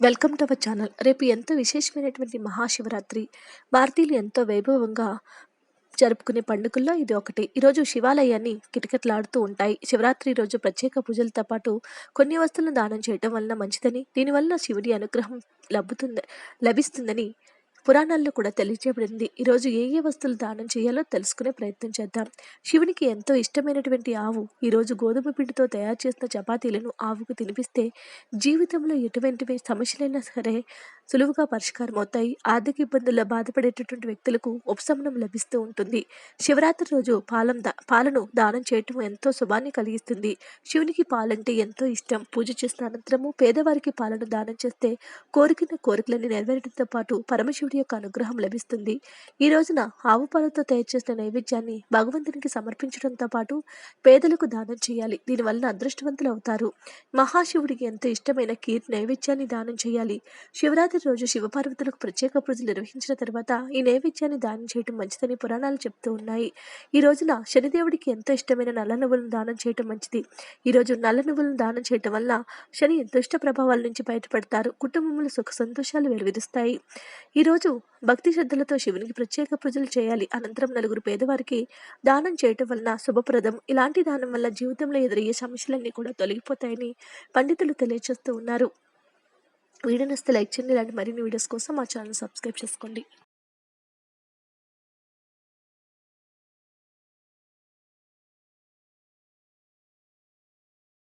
Welcome to our channel. రేపు ఎంతో విశేషమైనటువంటి మహాశివరాత్రి. భారతీయులు ఎంతో వైభవంగా జరుపుకునే పండుగల్లో ఇది ఒకటి. ఈరోజు శివాలయాన్ని కిటకిటలాడుతూ ఉంటాయి. శివరాత్రి రోజు ప్రత్యేక పూజలతో పాటు కొన్ని వస్తువులను దానం చేయడం వలన మంచిదని దీనివల్ల శివుడి అనుగ్రహం లభుతుంది లభిస్తుందని పురాణాల్లో కూడా తెలియజేయబడింది. ఈరోజు ఏ ఏ వస్తువులు దానం చేయాలో తెలుసుకునే ప్రయత్నం చేద్దాం. శివునికి ఎంతో ఇష్టమైనటువంటి ఆవు ఈరోజు గోధుమ పిండితో తయారు చేసిన చపాతీలను ఆవుకు తినిపిస్తే జీవితంలో ఎటువంటి సమస్యలైనా సరే సులువుగా పరిష్కారం అవుతాయి. ఆర్థిక ఇబ్బందుల్లో బాధపడేటటువంటి వ్యక్తులకు ఉపశమనం లభిస్తూ ఉంటుంది. శివరాత్రి రోజు పాలం దా పాలను దానం చేయటం ఎంతో శుభాన్ని కలిగిస్తుంది. శివునికి పాలంటే ఎంతో ఇష్టం. పూజ చేసిన అనంతరము పేదవారికి పాలను దానం చేస్తే కోరికిన కోరికలన్నీ నెరవేరడంతో పాటు పరమశివుడి యొక్క అనుగ్రహం లభిస్తుంది. ఈ రోజున ఆవు పాలతో తయారు చేసిన నైవేద్యాన్ని భగవంతునికి సమర్పించడంతో పాటు పేదలకు దానం చేయాలి. దీనివల్ల అదృష్టవంతులు అవుతారు. మహాశివుడికి ఎంతో ఇష్టమైన కీర్ నైవేద్యాన్ని దానం చేయాలి. శివరాత్రి రోజు శివపార్వతులకు ప్రత్యేక పూజలు నిర్వహించిన తర్వాత ఈ నైవేద్యాన్ని దానం చేయడం మంచిదని పురాణాలు చెప్తూ ఉన్నాయి. ఈ రోజున శనిదేవుడికి ఎంతో ఇష్టమైన నల్ల నువ్వులను దానం చేయడం మంచిది. ఈరోజు నల్ల నువ్వులను దానం చేయడం వల్ల శని దుష్ట ప్రభావాల నుంచి బయటపడతారు. కుటుంబంలో సుఖ సంతోషాలు వెలువరిస్తాయి ఈరోజు రోజు భక్తి శ్రద్ధలతో శివునికి ప్రత్యేక పూజలు చేయాలి. అనంతరం నలుగురు పేదవారికి దానం చేయటం వలన శుభప్రదం. ఇలాంటి దానం వల్ల జీవితంలో ఎదురయ్యే సమస్యలన్నీ కూడా తొలగిపోతాయని పండితులు తెలియజేస్తూ ఉన్నారు. వీడియో నస్తే లైక్ చేయండి. ఇలాంటి మరిన్ని వీడియోస్ కోసం మా ఛానల్ సబ్స్క్రైబ్ చేసుకోండి.